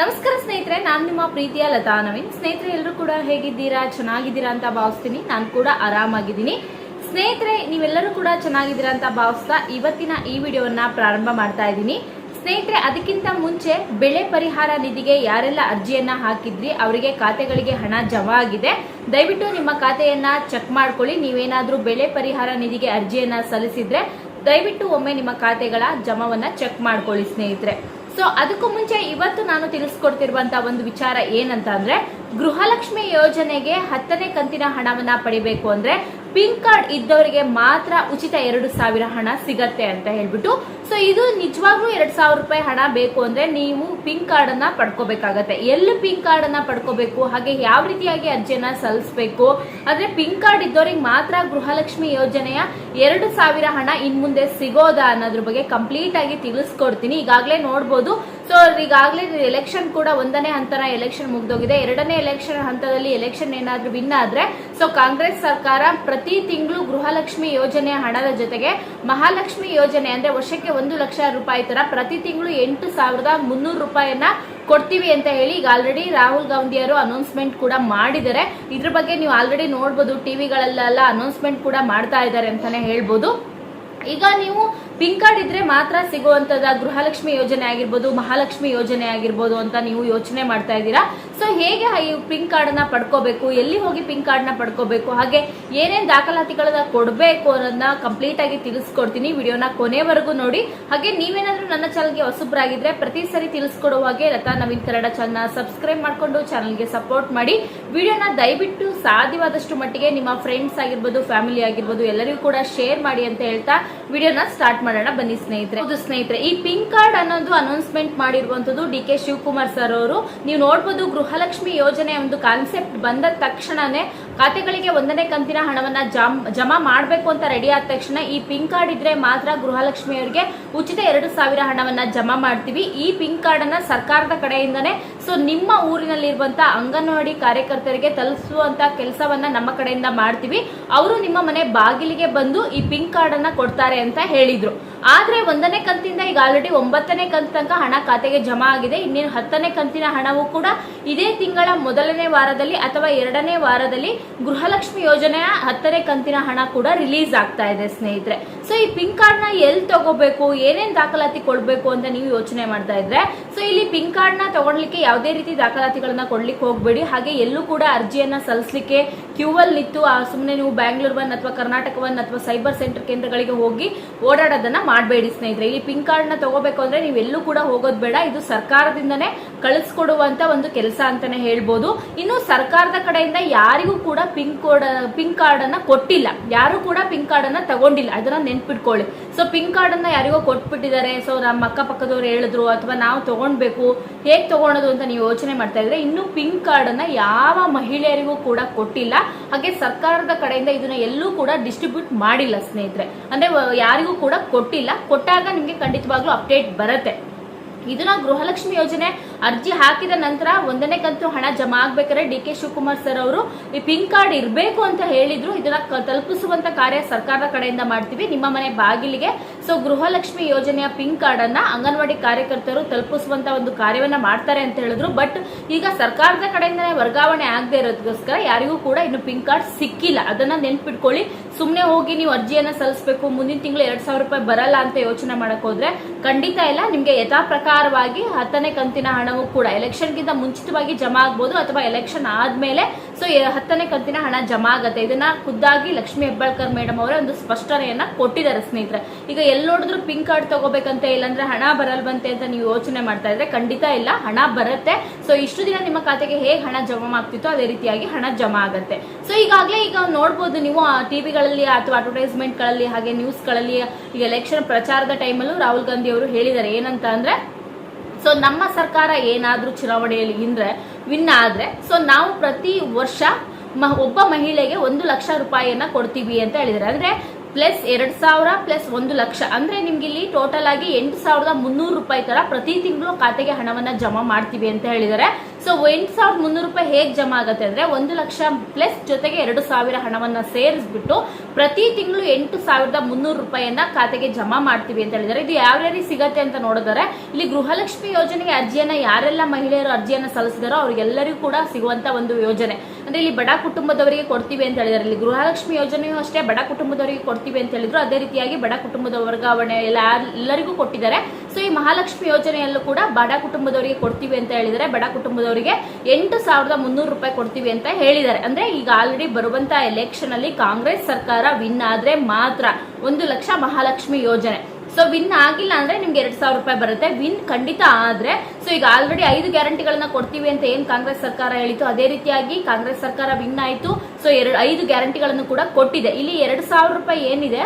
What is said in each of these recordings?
ನಮಸ್ಕಾರ ಸ್ನೇಹಿತರೆ, ನಾನು ನಿಮ್ಮ ಪ್ರೀತಿಯ ಲತಾ ನವೀನ್. ಸ್ನೇಹಿತರೆ ಎಲ್ಲರೂ ಕೂಡ ಹೇಗಿದ್ದೀರಾ? ಚೆನ್ನಾಗಿದ್ದೀರಾ ಅಂತ ಭಾವಿಸ್ತೀನಿ. ನಾನು ಕೂಡ ಆರಾಮಾಗಿದ್ದೀನಿ. ಸ್ನೇಹಿತರೆ, ನೀವೆಲ್ಲರೂ ಕೂಡ ಚೆನ್ನಾಗಿದ್ದೀರಾ ಅಂತ ಭಾವಿಸ್ತಾ ಇವತ್ತಿನ ಈ ವಿಡಿಯೋವನ್ನ ಪ್ರಾರಂಭ ಮಾಡ್ತಾ ಇದ್ದೀನಿ. ಸ್ನೇಹಿತರೆ, ಅದಕ್ಕಿಂತ ಮುಂಚೆ ಬೆಳೆ ಪರಿಹಾರ ನಿಧಿಗೆ ಯಾರೆಲ್ಲ ಅರ್ಜಿಯನ್ನ ಹಾಕಿದ್ರಿ, ಅವರಿಗೆ ಖಾತೆಗಳಿಗೆ ಹಣ ಜಮಾ ಆಗಿದೆ. ದಯವಿಟ್ಟು ನಿಮ್ಮ ಖಾತೆಯನ್ನ ಚೆಕ್ ಮಾಡ್ಕೊಳ್ಳಿ. ನೀವೇನಾದ್ರೂ ಬೆಳೆ ಪರಿಹಾರ ನಿಧಿಗೆ ಅರ್ಜಿಯನ್ನ ಸಲ್ಲಿಸಿದ್ರೆ ದಯವಿಟ್ಟು ಒಮ್ಮೆ ನಿಮ್ಮ ಖಾತೆಗಳ ಜಮವನ್ನ ಚೆಕ್ ಮಾಡ್ಕೊಳ್ಳಿ ಸ್ನೇಹಿತರೆ. ಸೊ ಅದಕ್ಕೂ ಮುಂಚೆ ಇವತ್ತು ನಾನು ತಿಳಿಸ್ಕೊಡ್ತಿರುವಂತ ಒಂದು ವಿಚಾರ ಏನಂತ ಅಂದ್ರೆ ಗೃಹಲಕ್ಷ್ಮಿ ಯೋಜನೆಗೆ ಹತ್ತನೇ ಕಂತಿನ ಹಣವನ್ನ ಪಡಿಬೇಕು ಅಂದ್ರೆ ಪಿಂಕ್ ಕಾರ್ಡ್ ಇದ್ದವರಿಗೆ ಮಾತ್ರ ಉಚಿತ ಎರಡು ಸಾವಿರ ಹಣ ಸಿಗತ್ತೆ ಅಂತ ಹೇಳ್ಬಿಟ್ಟು ಸೊ ಇದು ನಿಜವಾಗ್ಲೂ ಎರಡ್ ಸಾವಿರ ರೂಪಾಯಿ ಹಣ ಬೇಕು ಅಂದ್ರೆ ನೀವು ಪಿಂಕ್ ಕಾರ್ಡ್ ಅನ್ನ ಪಡ್ಕೋಬೇಕಾಗತ್ತೆ. ಎಲ್ಲಿ ಪಿಂಕ್ ಕಾರ್ಡ್ ಅನ್ನ ಪಡ್ಕೋಬೇಕು, ಹಾಗೆ ಯಾವ ರೀತಿಯಾಗಿ ಅರ್ಜಿಯನ್ನ ಸಲ್ಲಿಸಬೇಕು ಅಂದ್ರೆ ಪಿಂಕ್ ಕಾರ್ಡ್ ಇದ್ದವರಿಗೆ ಮಾತ್ರ ಗೃಹಲಕ್ಷ್ಮಿ ಯೋಜನೆಯ ಎರಡು ಸಾವಿರ ಹಣ ಇನ್ ಮುಂದೆ ಸಿಗೋದಾ ಅನ್ನೋದ್ರ ಬಗ್ಗೆ ಕಂಪ್ಲೀಟ್ ಆಗಿ ತಿಳಿಸ್ಕೊಡ್ತೀನಿ. ಈಗಾಗಲೇ ನೋಡ್ಬೋದು ಸೊ ಈಗಾಗಲೇ ಎಲೆಕ್ಷನ್ ಕೂಡ ಒಂದನೇ ಹಂತನ ಎಲೆಕ್ಷನ್ ಮುಗ್ದೋಗಿದೆ. ಎರಡನೇ ಎಲೆಕ್ಷನ್ ಹಂತದಲ್ಲಿ ಎಲೆಕ್ಷನ್ ಏನಾದ್ರೂ ವಿನ್ ಆದ್ರೆ ಸೊ ಕಾಂಗ್ರೆಸ್ ಸರ್ಕಾರ ಪ್ರತಿ ತಿಂಗಳು ಗೃಹಲಕ್ಷ್ಮಿ ಯೋಜನೆಯ ಹಣದ ಜೊತೆಗೆ ಮಹಾಲಕ್ಷ್ಮಿ ಯೋಜನೆ ಅಂದ್ರೆ ವರ್ಷಕ್ಕೆ ಒಂದು ಲಕ್ಷ ರೂಪಾಯಿ ತರ ಪ್ರತಿ ತಿಂಗಳು ಎಂಟು ಸಾವಿರದ ಮುನ್ನೂರು ರೂಪಾಯಿಯನ್ನ ಕೊಡ್ತೀವಿ ಅಂತ ಹೇಳಿ ಈಗ ಆಲ್ರೆಡಿ ರಾಹುಲ್ ಗಾಂಧಿಯವರು ಅನೌನ್ಸ್ಮೆಂಟ್ ಕೂಡ ಮಾಡಿದ್ದಾರೆ. ಇದ್ರ ಬಗ್ಗೆ ನೀವು ಆಲ್ರೆಡಿ ನೋಡ್ಬೋದು ಟಿವಿಗಳಲ್ಲೆಲ್ಲ ಅನೌನ್ಸ್ಮೆಂಟ್ ಕೂಡ ಮಾಡ್ತಾ ಇದ್ದಾರೆ ಅಂತಾನೆ ಹೇಳ್ಬೋದು. ಈಗ ನೀವು ಪಿಂಕ್ ಕಾರ್ಡ್ ಇದ್ರೆ ಮಾತ್ರ ಸಿಗುವಂತದ ಗೃಹಲಕ್ಷ್ಮಿ ಯೋಜನೆ ಆಗಿರ್ಬೋದು, ಮಹಾಲಕ್ಷ್ಮಿ ಯೋಜನೆ ಆಗಿರ್ಬೋದು ಅಂತ ನೀವು ಯೋಚನೆ ಮಾಡ್ತಾ ಇದ್ದೀರಾ? ಸೊ ಹೇಗೆ ಈ ಪಿಂಕ್ ಕಾರ್ಡ್ನ ಪಡ್ಕೋಬೇಕು? ಎಲ್ಲಿ ಹೋಗಿ ಪಿಂಕ್ ಕಾರ್ಡ್ನ ಪಡ್ಕೋಬೇಕು? ಹಾಗೆ ಏನೇನ್ ದಾಖಲಾತಿಗಳನ್ನ ಕೊಡಬೇಕು ಅನ್ನೋದನ್ನ ಕಂಪ್ಲೀಟ್ ಆಗಿ ತಿಳಿಸ್ಕೊಡ್ತೀನಿ ವಿಡಿಯೋನ ಕೊನೆವರೆಗೂ ನೋಡಿ. ಹಾಗೆ ನೀವೇನಾದ್ರೂ ನನ್ನ ಚಾನಲ್ಗೆ ಹೊಸಬ್ರಾಗಿದ್ರೆ ಪ್ರತಿ ಸರಿ ತಿಳಿಸ್ಕೊಡುವ ಹಾಗೆ ಲತಾ ನವೀನ್ ಕನ್ನಡ ಚಾನಲ್ ಸಬ್ಸ್ಕ್ರೈಬ್ ಮಾಡ್ಕೊಂಡು ಚಾನಲ್ಗೆ ಸಪೋರ್ಟ್ ಮಾಡಿ. ವಿಡಿಯೋನ ದಯವಿಟ್ಟು ಸಾಧ್ಯವಾದಷ್ಟು ಮಟ್ಟಿಗೆ ನಿಮ್ಮ ಫ್ರೆಂಡ್ಸ್ ಆಗಿರ್ಬೋದು ಫ್ಯಾಮಿಲಿ ಆಗಿರ್ಬೋದು ಎಲ್ಲರಿಗೂ ಕೂಡ ಶೇರ್ ಮಾಡಿ ಅಂತ ಹೇಳ್ತಾ ವಿಡಿಯೋನ ಸ್ಟಾರ್ಟ್ ಮಾಡೋಣ. ಬನ್ನಿ ಸ್ನೇಹಿತರೆ. ಹೌದು ಸ್ನೇಹಿತರೆ, ಈ ಪಿಂಕ್ ಕಾರ್ಡ್ ಅನ್ನೋದು ಅನೌನ್ಸ್ಮೆಂಟ್ ಮಾಡಿರುವಂತದ್ದು ಡಿ ಕೆ ಶಿವಕುಮಾರ್ ಸರ್ ಅವರು. ನೀವು ನೋಡ್ಬೋದು ಗೃಹಲಕ್ಷ್ಮಿ ಯೋಜನೆ ಒಂದು ಕಾನ್ಸೆಪ್ಟ್ ಬಂದ ತಕ್ಷಣನೇ ಖಾತೆಗಳಿಗೆ ಒಂದನೇ ಕಂತಿನ ಹಣವನ್ನ ಜಾಮ್- ಮಾಡಬೇಕು ಅಂತ ರೆಡಿ ಆದ ತಕ್ಷಣ ಈ ಪಿಂಕ್ ಕಾರ್ಡ್ ಇದ್ರೆ ಮಾತ್ರ ಗೃಹಲಕ್ಷ್ಮಿಯವರಿಗೆ ಉಚಿತ ಎರಡು ಸಾವಿರ ಹಣವನ್ನ ಜಮಾ ಮಾಡ್ತೀವಿ. ಈ ಪಿಂಕ್ ಕಾರ್ಡ್ ಅನ್ನ ಸರ್ಕಾರದ ಕಡೆಯಿಂದನೇ, ಸೊ ನಿಮ್ಮ ಊರಿನಲ್ಲಿರುವಂತಹ ಅಂಗನವಾಡಿ ಕಾರ್ಯಕರ್ತರಿಗೆ ತಲುಪಿಸುವಂತ ಕೆಲಸವನ್ನ ನಮ್ಮ ಕಡೆಯಿಂದ ಮಾಡ್ತೀವಿ. ಅವರು ನಿಮ್ಮ ಮನೆ ಬಾಗಿಲಿಗೆ ಬಂದು ಈ ಪಿಂಕ್ ಕಾರ್ಡ್ ಅನ್ನ ಕೊಡ್ತಾರೆ ಅಂತ ಹೇಳಿದ್ರು. ಆದ್ರೆ ಒಂದನೇ ಕಂತಿಂದ ಈಗ ಆಲ್ರೆಡಿ ಒಂಬತ್ತನೇ ಕಂತು ತನಕ ಹಣ ಖಾತೆಗೆ ಜಮಾ ಆಗಿದೆ. ಇನ್ನೇನು ಹತ್ತನೇ ಕಂತಿನ ಹಣವು ಕೂಡ ಇದೇ ತಿಂಗಳ ಮೊದಲನೇ ವಾರದಲ್ಲಿ ಅಥವಾ ಎರಡನೇ ವಾರದಲ್ಲಿ ಗೃಹಲಕ್ಷ್ಮಿ ಯೋಜನೆಯ ಹತ್ತನೇ ಕಂತಿನ ಹಣ ಕೂಡ ರಿಲೀಸ್ ಆಗ್ತಾ ಇದೆ, ಸ್ನೇಹಿತರೆ. ಸೊ ಈ ಪಿಂಕ್ ಕಾರ್ಡ್ನ ಎಲ್ಲಿ ತಗೋಬೇಕು, ಏನೇನ್ ದಾಖಲಾತಿ ಕೊಡಬೇಕು ಅಂತ ನೀವು ಯೋಚನೆ ಮಾಡ್ತಾ ಇದ್ರೆ ಸೊ ಇಲ್ಲಿ ಪಿಂಕ್ ಕಾರ್ಡ್ನ ತಗೊಳ್ಲಿಕ್ಕೆ ಯಾವುದೇ ರೀತಿ ದಾಖಲಾತಿಗಳನ್ನ ಕೊಡ್ಲಿಕ್ಕೆ ಹೋಗ್ಬೇಡಿ. ಹಾಗೆ ಎಲ್ಲೂ ಕೂಡ ಅರ್ಜಿಯನ್ನ ಸಲ್ಲಿಸಲಿಕ್ಕೆ ಕ್ಯೂ ಅಲ್ಲಿ ನಿಂತು ಸುಮ್ಮನೆ ನೀವು ಬ್ಯಾಂಗ್ಳೂರ್ ಒನ್ ಅಥವಾ ಕರ್ನಾಟಕ ಒನ್ ಅಥವಾ ಸೈಬರ್ ಸೆಂಟರ್ ಕೇಂದ್ರಗಳಿಗೆ ಹೋಗಿ ಓಡಾಡೋದನ್ನ ಮಾಡಬೇಡಿ, ಸ್ನೇಹಿತರೆ. ಇಲ್ಲಿ ಪಿಂಕ್ ಕಾರ್ಡ್ನ ತಗೋಬೇಕು ಅಂದ್ರೆ ನೀವೆಲ್ಲೂ ಕೂಡ ಹೋಗೋದು ಬೇಡ. ಇದು ಸರ್ಕಾರದಿಂದನೇ ಕಳಿಸ್ಕೊಡುವಂತ ಒಂದು ಕೆಲಸ ಅಂತಾನೆ ಹೇಳ್ಬೋದು. ಇನ್ನು ಸರ್ಕಾರದ ಕಡೆಯಿಂದ ಯಾರಿಗೂ ಕೂಡ ಪಿಂಕ್ ಕೋಡ್ ಪಿಂಕ್ ಕಾರ್ಡ್ ಅನ್ನ ಕೊಟ್ಟಿಲ್ಲ. ಯಾರು ಕೂಡ ಪಿಂಕ್ ಕಾರ್ಡ್ ಅನ್ನ ತಗೊಂಡಿಲ್ಲ. ಅದನ್ನ ನೆನ್ಪಿಟ್ಕೊಳ್ಳಿ. ಸೊ ಪಿಂಕ್ ಕಾರ್ಡ್ ಅನ್ನ ಯಾರಿಗೋ ಕೊಟ್ಬಿಟ್ಟಿದ್ದಾರೆ. ಸೊ ನಮ್ಮ ಅಕ್ಕಪಕ್ಕದವ್ರು ಹೇಳಿದ್ರು, ಅಥವಾ ನಾವು ತಗೊಳ್ಬೇಕು ಹೇಗೆ ತಗೊಳೋದು ಅಂತ ನೀವು ಯೋಚನೆ ಮಾಡ್ತಾ ಇದ್ರೆ, ಇನ್ನು ಪಿಂಕ್ ಕಾರ್ಡ್ ಅನ್ನ ಯಾವ ಮಹಿಳೆಯರಿಗೂ ಕೂಡ ಕೊಟ್ಟಿಲ್ಲ. ಹಾಗೆ ಸರ್ಕಾರದ ಕಡೆಯಿಂದ ಇದನ್ನ ಎಲ್ಲೂ ಕೂಡ ಡಿಸ್ಟ್ರಿಬ್ಯೂಟ್ ಮಾಡಿಲ್ಲ, ಸ್ನೇಹಿತರೆ. ಅಂದ್ರೆ ಯಾರಿಗೂ ಕೂಡ ಕೊಟ್ಟಿಲ್ಲ. ಕೊಟ್ಟಾಗ ನಿಮ್ಗೆ ಖಂಡಿತವಾಗ್ಲೂ ಅಪ್ಡೇಟ್ ಬರುತ್ತೆ. ಇದನ್ನ ಗೃಹಲಕ್ಷ್ಮಿ ಯೋಜನೆ ಅರ್ಜಿ ಹಾಕಿದ ನಂತರ ಒಂದನೇ ಕಂತು ಹಣ ಜಮಾ ಆಗ್ಬೇಕಾದ್ರೆ ಡಿ ಕೆ ಶಿವಕುಮಾರ್ ಸರ್ ಅವರು ಈ ಪಿಂಕ್ ಕಾರ್ಡ್ ಇರಬೇಕು ಅಂತ ಹೇಳಿದ್ರು. ಇದನ್ನ ತಲುಪಿಸುವಂತ ಕಾರ್ಯ ಸರ್ಕಾರದ ಕಡೆಯಿಂದ ಮಾಡ್ತೀವಿ. ನಿಮ್ಮ ಮನೆ ಬಾಗಿಲಿಗೆ. ಸೊ ಗೃಹಲಕ್ಷ್ಮಿ ಯೋಜನೆಯ ಪಿಂಕ್ ಕಾರ್ಡ್ ಅನ್ನ ಅಂಗನವಾಡಿ ಕಾರ್ಯಕರ್ತರು ತಲುಪಿಸುವಂತ ಒಂದು ಕಾರ್ಯವನ್ನ ಮಾಡ್ತಾರೆ ಅಂತ ಹೇಳಿದ್ರು. ಬಟ್ ಈಗ ಸರ್ಕಾರದ ಕಡೆಯಿಂದನೇ ವರ್ಗಾವಣೆ ಆಗದೆ ಇರೋದಕ್ಕೋಸ್ಕರ ಯಾರಿಗೂ ಕೂಡ ಇನ್ನು ಪಿಂಕ್ ಕಾರ್ಡ್ ಸಿಕ್ಕಿಲ್ಲ. ಅದನ್ನ ನೆನ್ಪಿಟ್ಕೊಳ್ಳಿ. ಸುಮ್ಮನೆ ಹೋಗಿ ನೀವು ಅರ್ಜಿಯನ್ನ ಸಲ್ಲಿಸಬೇಕು. ಮುಂದಿನ ತಿಂಗಳು ಎರಡ್ ಸಾವಿರ ರೂಪಾಯಿ ಬರಲ್ಲ ಅಂತ ಯೋಚನೆ ಮಾಡಕ್ ಹೋದ್ರೆ ಖಂಡಿತ ಇಲ್ಲ. ನಿಮ್ಗೆ ಯಥಾ ಪ್ರಕಾರವಾಗಿ ಹತ್ತನೇ ಕಂತಿನ ಹಣವು ಕೂಡ ಎಲೆಕ್ಷನ್ಗಿಂತ ಮುಂಚಿತವಾಗಿ ಜಮಾ ಆಗ್ಬೋದು ಅಥವಾ ಎಲೆಕ್ಷನ್ ಆದಮೇಲೆ ಸೊ ಹತ್ತನೇ ಕಂತಿನ ಹಣ ಜಮಾ ಆಗುತ್ತೆ ಇದನ್ನ ಖುದ್ದಾಗಿ ಲಕ್ಷ್ಮಿ ಹೆಬ್ಬಾಳ್ಕರ್ ಮೇಡಮ್ ಅವರೇ ಒಂದು ಸ್ಪಷ್ಟನೆಯನ್ನ ಕೊಟ್ಟಿದ್ದಾರೆ ಸ್ನೇಹಿತರೆ. ಈಗ ಎಲ್ಲಿ ನೋಡಿದ್ರು ಪಿಂಕ್ ಕಾರ್ಡ್ ತಗೋಬೇಕಂತ ಇಲ್ಲಾಂದ್ರೆ ಹಣ ಬರಲ್ವಂತೆ ಅಂತ ನೀವು ಯೋಚನೆ ಮಾಡ್ತಾ ಇದ್ರೆ ಖಂಡಿತ ಇಲ್ಲ, ಹಣ ಬರುತ್ತೆ. ಸೊ, ಇಷ್ಟು ದಿನ ನಿಮ್ಮ ಖಾತೆಗೆ ಹೇಗೆ ಹಣ ಜಮಾ ಆಗ್ತಿತ್ತೋ ಅದೇ ರೀತಿಯಾಗಿ ಹಣ ಜಮಾ ಆಗುತ್ತೆ ಸೊ, ಈಗಾಗಲೇ ಈಗ ನೋಡ್ಬೋದು ನೀವು ಟಿವಿಗಳಲ್ಲಿ ಅಥವಾ ಅಡ್ವರ್ಟೈಸ್ಮೆಂಟ್ಗಳಲ್ಲಿ ಹಾಗೆ ನ್ಯೂಸ್ಗಳಲ್ಲಿ ಈಗ ಎಲೆಕ್ಷನ್ ಪ್ರಚಾರದ ಟೈಮಲ್ಲೂ ರಾಹುಲ್ ಗಾಂಧಿ ಅವರು ಹೇಳಿದ್ದಾರೆ. ಏನಂತ ಅಂದ್ರೆ ಸೊ ನಮ್ಮ ಸರ್ಕಾರ ಏನಾದರೂ ಚುನಾವಣೆಯಲ್ಲಿ ಹಿಂದ್ರೆ ವಿನ್ ಆದರೆ ಸೊ ನಾವು ಪ್ರತಿ ವರ್ಷ ಮ- ಒಬ್ಬ ಮಹಿಳೆಗೆ ಒಂದು ಲಕ್ಷ ರೂಪಾಯಿಯನ್ನ ಕೊಡ್ತೀವಿ ಅಂತ ಹೇಳಿದ್ದಾರೆ. ಅಂದ್ರೆ ಪ್ಲಸ್ ಎರಡ್ ಸಾವಿರ ಪ್ಲಸ್ ಒಂದು ಲಕ್ಷ. ಅಂದ್ರೆ ನಿಮ್ಗೆ ಇಲ್ಲಿ ಟೋಟಲ್ ಆಗಿ ಎಂಟು ಸಾವಿರದ ಮುನ್ನೂರು ರೂಪಾಯಿ ತರ ಪ್ರತಿ ತಿಂಗಳು ಖಾತೆಗೆ ಹಣವನ್ನ ಜಮಾ ಮಾಡ್ತೀವಿ ಅಂತ ಹೇಳಿದ್ದಾರೆ. ಸೊ ಎಂಟು ಸಾವಿರದ ಮುನ್ನೂರು ರೂಪಾಯಿ ಹೇಗೆ ಜಮಾ ಆಗುತ್ತೆ ಅಂದರೆ ಒಂದು ಲಕ್ಷ ಪ್ಲಸ್ ಜೊತೆಗೆ ಎರಡು ಸಾವಿರ ಹಣವನ್ನು ಸೇರಿಸ್ಬಿಟ್ಟು ಪ್ರತಿ ತಿಂಗಳು ಎಂಟು ಸಾವಿರದ ಮುನ್ನೂರು ರೂಪಾಯಿಯನ್ನ ಖಾತೆಗೆ ಜಮಾ ಮಾಡ್ತೀವಿ ಅಂತ ಹೇಳಿದ್ದಾರೆ. ಇದು ಯಾವ ರೀತಿ ಸಿಗತ್ತೆ ಅಂತ ನೋಡಿದರೆ, ಇಲ್ಲಿ ಗೃಹಲಕ್ಷ್ಮಿ ಯೋಜನೆಗೆ ಅರ್ಜಿಯನ್ನ ಯಾರೆಲ್ಲ ಮಹಿಳೆಯರು ಅರ್ಜಿಯನ್ನು ಸಲ್ಲಿಸಿದಾರೋ ಅವರಿಗೆಲ್ಲರಿಗೂ ಕೂಡ ಸಿಗುವಂತ ಒಂದು ಯೋಜನೆ. ಅಂದ್ರೆ ಇಲ್ಲಿ ಬಡ ಕುಟುಂಬದವರಿಗೆ ಕೊಡ್ತೀವಿ ಅಂತ ಹೇಳಿದ್ದಾರೆ. ಇಲ್ಲಿ ಗೃಹಲಕ್ಷ್ಮಿ ಯೋಜನೆಯೂ ಅಷ್ಟೇ ಬಡ ಕುಟುಂಬದವರಿಗೆ ಕೊಡ್ತೀವಿ ಅಂತ ಹೇಳಿದ್ರು. ಅದೇ ರೀತಿಯಾಗಿ ಬಡ ಕುಟುಂಬದ ವರ್ಗಾವಣೆ ಎಲ್ಲ ಎಲ್ಲರಿಗೂ ಕೊಟ್ಟಿದ್ದಾರೆ. ಸೊ ಈ ಮಹಾಲಕ್ಷ್ಮಿ ಯೋಜನೆಯಲ್ಲೂ ಕೂಡ ಬಡ ಕುಟುಂಬದವರಿಗೆ ಕೊಡ್ತೀವಿ ಅಂತ ಹೇಳಿದರೆ ಬಡ ಕುಟುಂಬದವರಿಗೆ ಎಂಟು ಸಾವಿರದ ಮುನ್ನೂರು ರೂಪಾಯಿ ಕೊಡ್ತೀವಿ ಅಂತ ಹೇಳಿದ್ದಾರೆ. ಅಂದ್ರೆ ಈಗ ಆಲ್ರೆಡಿ ಬರುವಂತ ಎಲೆಕ್ಷನ್ ಅಲ್ಲಿ ಕಾಂಗ್ರೆಸ್ ಸರ್ಕಾರ ವಿನ್ ಆದ್ರೆ ಮಾತ್ರ ಒಂದು ಲಕ್ಷ ಮಹಾಲಕ್ಷ್ಮಿ ಯೋಜನೆ. ಸೊ ವಿನ್ ಆಗಿಲ್ಲ ಅಂದ್ರೆ ನಿಮ್ಗೆ ಎರಡ್ ಸಾವಿರ ರೂಪಾಯಿ ಬರುತ್ತೆ. ವಿನ್ ಖಂಡಿತ ಆದ್ರೆ ಸೊ ಈಗ ಆಲ್ರೆಡಿ ಐದು ಗ್ಯಾರಂಟಿಗಳನ್ನ ಕೊಡ್ತೀವಿ ಅಂತ ಏನ್ ಕಾಂಗ್ರೆಸ್ ಸರ್ಕಾರ ಹೇಳಿತು ಅದೇ ರೀತಿಯಾಗಿ ಕಾಂಗ್ರೆಸ್ ಸರ್ಕಾರ ವಿನ್ ಆಯ್ತು. ಸೊ ಎರಡು, ಐದು ಗ್ಯಾರಂಟಿಗಳನ್ನು ಕೂಡ ಕೊಟ್ಟಿದೆ. ಇಲ್ಲಿ ಎರಡ್ ಸಾವಿರ ರೂಪಾಯಿ ಏನಿದೆ?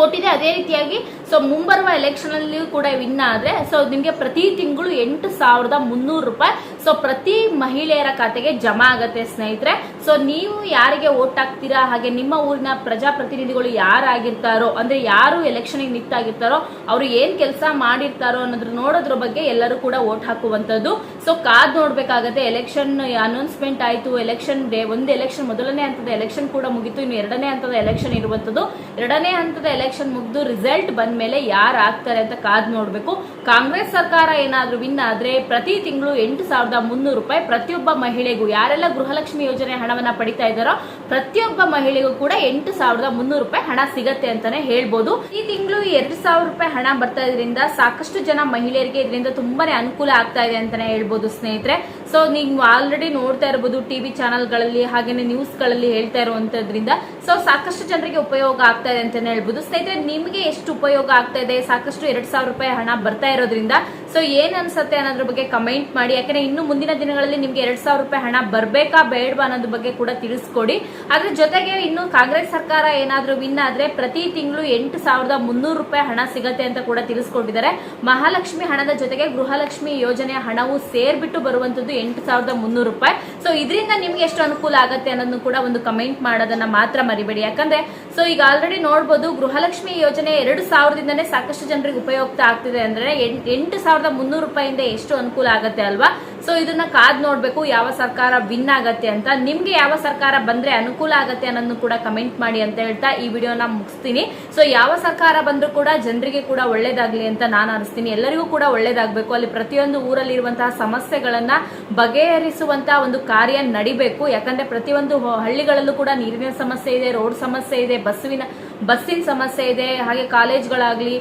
ಕೊಟ್ಟಿದೆ. ಅದೇ ರೀತಿಯಾಗಿ ಸೊ ಮುಂಬರುವ ಎಲೆಕ್ಷನ್ ಅಲ್ಲಿ ಕೂಡ ವಿನ್ ಆದ್ರೆ ಸೊ ನಿಮಗೆ ಪ್ರತಿ ತಿಂಗಳು ಎಂಟು ಸಾವಿರದ ಮುನ್ನೂರು ರೂಪಾಯಿ ಸೊ ಪ್ರತಿ ಮಹಿಳೆಯರ ಖಾತೆಗೆ ಜಮಾ ಆಗತ್ತೆ ಸ್ನೇಹಿತರೆ. ಸೊ ನೀವು ಯಾರಿಗೆ ವೋಟ್ ಹಾಕ್ತೀರಾ? ಹಾಗೆ ನಿಮ್ಮ ಊರಿನ ಪ್ರಜಾಪ್ರತಿನಿಧಿಗಳು ಯಾರಾಗಿರ್ತಾರೋ, ಅಂದ್ರೆ ಯಾರು ಎಲೆಕ್ಷನ್ ನಿಂತಾಗಿರ್ತಾರೋ, ಅವರು ಏನ್ ಕೆಲಸ ಮಾಡಿರ್ತಾರೋ ಅನ್ನೋದ್ರ ನೋಡೋದ್ರ ಬಗ್ಗೆ ಎಲ್ಲರೂ ಕೂಡ ವೋಟ್ ಹಾಕುವಂತದ್ದು ಸೊ ಕಾದ್ ನೋಡ್ಬೇಕಾಗತ್ತೆ ಎಲೆಕ್ಷನ್ ಅನೌನ್ಸ್ಮೆಂಟ್ ಆಯ್ತು ಎಲೆಕ್ಷನ್ ಡೇ ಒಂದು ಎಲೆಕ್ಷನ್ ಮೊದಲನೇ ಹಂತದ ಎಲೆಕ್ಷನ್ ಕೂಡ ಮುಗಿತು, ಇನ್ನು ಎರಡನೇ ಹಂತದ ಎಲೆಕ್ಷನ್ ಇರುವಂತದ್ದು ಎರಡನೇ ಹಂತದ ಎಲೆಕ್ಷನ್ ಮುಗಿದು ರಿಸಲ್ಟ್ ಬಂದ ಮೇಲೆ ಯಾರು ಆಗ್ತಾರೆ ಅಂತ ಕಾದ್ ನೋಡ್ಬೇಕು. ಕಾಂಗ್ರೆಸ್ ಸರ್ಕಾರ ಏನಾದ್ರೂ ವಿನ್ ಆದ್ರೆ ಪ್ರತಿ ತಿಂಗಳು ಎಂಟು ಸಾವಿರದ ಮುನ್ನೂರು ರೂಪಾಯಿ ಪ್ರತಿಯೊಬ್ಬ ಮಹಿಳೆಗೂ, ಯಾರೆಲ್ಲ ಗೃಹಲಕ್ಷ್ಮಿ ಯೋಜನೆ ಹಣವನ್ನ ಪಡಿತಾ ಇದ್ದಾರೋ ಪ್ರತಿಯೊಬ್ಬ ಮಹಿಳೆಗೂ ಕೂಡ ಎಂಟು ಸಾವಿರದ ಮುನ್ನೂರು ರೂಪಾಯಿ ಹಣ ಸಿಗತ್ತೆ ಅಂತಾನೆ ಹೇಳ್ಬೋದು. ಈ ತಿಂಗಳು ಎರಡು ಸಾವಿರ ರೂಪಾಯಿ ಹಣ ಬರ್ತಾ ಇದರಿಂದ ಸಾಕಷ್ಟು ಜನ ಮಹಿಳೆಯರಿಗೆ ಇದರಿಂದ ತುಂಬಾನೇ ಅನುಕೂಲ ಆಗ್ತಾ ಇದೆ ಅಂತಾನೆ ಹೇಳ್ಬೋದು ಸ್ನೇಹಿತರೆ. ಸೊ ನೀವು ಆಲ್ರೆಡಿ ನೋಡ್ತಾ ಇರಬಹುದು ಟಿವಿ ಚಾನೆಲ್ಗಳಲ್ಲಿ ಹಾಗೇನೆ ನ್ಯೂಸ್ಗಳಲ್ಲಿ ಹೇಳ್ತಾ ಇರುವಂತದ್ರಿಂದ. ಸೊ ಸಾಕಷ್ಟು ಜನರಿಗೆ ಉಪಯೋಗ ಆಗ್ತಾ ಇದೆ ಅಂತಾನೆ ಹೇಳ್ಬೋದು. ಸ್ನೇಹಿತರೆ, ನಿಮಗೆ ಎಷ್ಟು ಉಪಯೋಗ ಆಗ್ತಾ ಇದೆ? ಸಾಕಷ್ಟು ಎರಡ್ ಸಾವಿರ ರೂಪಾಯಿ ಹಣ ಬರ್ತಾ ಇರೋದ್ರಿಂದ. ಸೊ ಏನ್ ಅನ್ಸುತ್ತೆ ಅನ್ನೋದ್ರ ಬಗ್ಗೆ ಕಮೆಂಟ್ ಮಾಡಿ. ಯಾಕಂದ್ರೆ ಇನ್ನು ಮುಂದಿನ ದಿನಗಳಲ್ಲಿ ನಿಮ್ಗೆ ಎರಡ್ ರೂಪಾಯಿ ಹಣ ಬರ್ಬೇಕಾ ಬೇಡವಾ ಅನ್ನೋದ್ರ ಬಗ್ಗೆ ಕೂಡ ತಿಳಿಸ್ಕೊಡಿ. ಅದ್ರ ಜೊತೆಗೆ ಇನ್ನು ಕಾಂಗ್ರೆಸ್ ಸರ್ಕಾರ ಏನಾದ್ರೂ ವಿನ್ ಆದ್ರೆ ಪ್ರತಿ ತಿಂಗಳು ಎಂಟು ಸಾವಿರದ ಮುನ್ನೂರು ರೂಪಾಯಿ ಹಣ ಸಿಗತ್ತೆ ಅಂತ ಕೂಡ ತಿಳಿಸ್ಕೊಟ್ಟಿದ್ದಾರೆ. ಮಹಾಲಕ್ಷ್ಮಿ ಹಣದ ಜೊತೆಗೆ ಗೃಹಲಕ್ಷ್ಮಿ ಯೋಜನೆಯ ಹಣವು ಸೇರ್ಬಿಟ್ಟು ಬರುವಂತದ್ದು ಎಂಟು ಸಾವಿರದ ಮುನ್ನೂರು ರೂಪಾಯಿ. ಸೊ ಇದರಿಂದ ನಿಮ್ಗೆ ಎಷ್ಟು ಅನುಕೂಲ ಆಗುತ್ತೆ ಅನ್ನೋದನ್ನು ಕೂಡ ಒಂದು ಕಮೆಂಟ್ ಮಾಡೋದನ್ನ ಮಾತ್ರ ಮರಿಬೇಡಿ. ಯಾಕಂದ್ರೆ ಸೊ ಈಗ ಆಲ್ರೆಡಿ ನೋಡ್ಬೋದು, ಗೃಹಲಕ್ಷ್ಮಿ ಯೋಜನೆ ಎರಡು ಸಾವಿರದಿಂದನೇ ಸಾಕಷ್ಟು ಜನರಿಗೆ ಉಪಯುಕ್ತ ಆಗ್ತಿದೆ ಅಂದ್ರೆ ಎಂಟು ಸಾವಿರದ ಮುನ್ನೂರು ರೂಪಾಯಿಂದ ಎಷ್ಟು ಅನುಕೂಲ ಆಗತ್ತೆ ಅಲ್ವಾ? ಸೊ ಇದನ್ನ ಕಾದ್ ನೋಡ್ಬೇಕು, ಯಾವ ಸರ್ಕಾರ ವಿನ್ ಆಗತ್ತೆ ಅಂತ. ನಿಮ್ಗೆ ಯಾವ ಸರ್ಕಾರ ಬಂದ್ರೆ ಅನುಕೂಲ ಆಗತ್ತೆ ಅನ್ನೋದನ್ನು ಕೂಡ ಕಮೆಂಟ್ ಮಾಡಿ ಅಂತ ಹೇಳ್ತಾ ಈ ವಿಡಿಯೋನ ಮುಗಿಸ್ತೀನಿ. ಸೊ ಯಾವ ಸರ್ಕಾರ ಬಂದ್ರೂ ಕೂಡ ಜನರಿಗೆ ಕೂಡ ಒಳ್ಳೇದಾಗ್ಲಿ ಅಂತ ನಾನು ಅನಿಸ್ತೀನಿ. ಎಲ್ಲರಿಗೂ ಕೂಡ ಒಳ್ಳೇದಾಗಬೇಕು. ಅಲ್ಲಿ ಪ್ರತಿಯೊಂದು ಊರಲ್ಲಿ ಇರುವಂತಹ ಸಮಸ್ಯೆಗಳನ್ನ ಬಗೆಹರಿಸುವಂತಹ ಒಂದು ಕಾರ್ಯ ನಡಿಬೇಕು. ಯಾಕಂದ್ರೆ ಪ್ರತಿಯೊಂದು ಹಳ್ಳಿಗಳಲ್ಲೂ ಕೂಡ ನೀರಿನ ಸಮಸ್ಯೆ ಇದೆ, ರೋಡ್ ಸಮಸ್ಯೆ ಇದೆ, ಬಸ್ಸಿನ ಬಸ್ಸಿನ ಸಮಸ್ಯೆ ಇದೆ, ಹಾಗೆ ಕಾಲೇಜ್ಗಳಾಗ್ಲಿ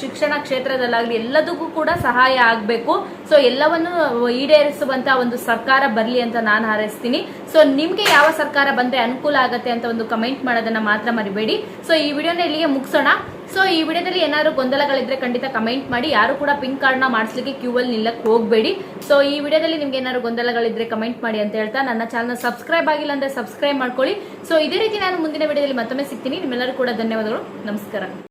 ಶಿಕ್ಷಣ ಕ್ಷೇತ್ರದಲ್ಲಾಗ್ಲಿ ಎಲ್ಲದಕ್ಕೂ ಕೂಡ ಸಹಾಯ ಆಗಬೇಕು. ಸೊ ಎಲ್ಲವನ್ನು ಈಡೇರಿಸುವಂತ ಒಂದು ಸರ್ಕಾರ ಬರಲಿ ಅಂತ ನಾನು ಹಾರೈಸ್ತೀನಿ. ಸೊ ನಿಮ್ಗೆ ಯಾವ ಸರ್ಕಾರ ಬಂದ್ರೆ ಅನುಕೂಲ ಆಗತ್ತೆ ಅಂತ ಒಂದು ಕಮೆಂಟ್ ಮಾಡೋದನ್ನ ಮಾತ್ರ ಮರಿಬೇಡಿ. ಸೊ ಈ ವಿಡಿಯೋನ ಇಲ್ಲಿಗೆ ಮುಗಿಸೋಣ. ಸೊ ಈ ವಿಡಿಯೋದಲ್ಲಿ ಏನಾದ್ರು ಗೊಂದಲಗಳಿದ್ರೆ ಖಂಡಿತ ಕಮೆಂಟ್ ಮಾಡಿ. ಯಾರು ಕೂಡ ಪಿನ್ ಕಾರ್ಡ್ನ ಮಾಡಿಸ್ಲಿಕ್ಕೆ ಕ್ಯೂ ಅಲ್ಲಿ ನಿಲ್ಲಕ್ಕೆ ಹೋಗಬೇಡಿ. ಸೊ ಈ ವಿಡಿಯೋದಲ್ಲಿ ನಿಮ್ಗೆ ಏನಾದ್ರು ಗೊಂದಲಗಳಿದ್ರೆ ಕಮೆಂಟ್ ಮಾಡಿ ಅಂತ ಹೇಳ್ತಾ ನನ್ನ ಚಾನಲ್ ಸಬ್ಸ್ಕ್ರೈಬ್ ಆಗಿಲ್ಲ ಅಂದ್ರೆ ಸಬ್ಸ್ಕ್ರೈಬ್ ಮಾಡ್ಕೊಳ್ಳಿ. ಸೊ ಇದೇ ರೀತಿ ನಾನು ಮುಂದಿನ ವಿಡಿಯೋದಲ್ಲಿ ಮತ್ತೊಮ್ಮೆ ಸಿಗ್ತೀನಿ. ನಿಮ್ಮೆಲ್ಲರೂ ಕೂಡ ಧನ್ಯವಾದಗಳು. ನಮಸ್ಕಾರ.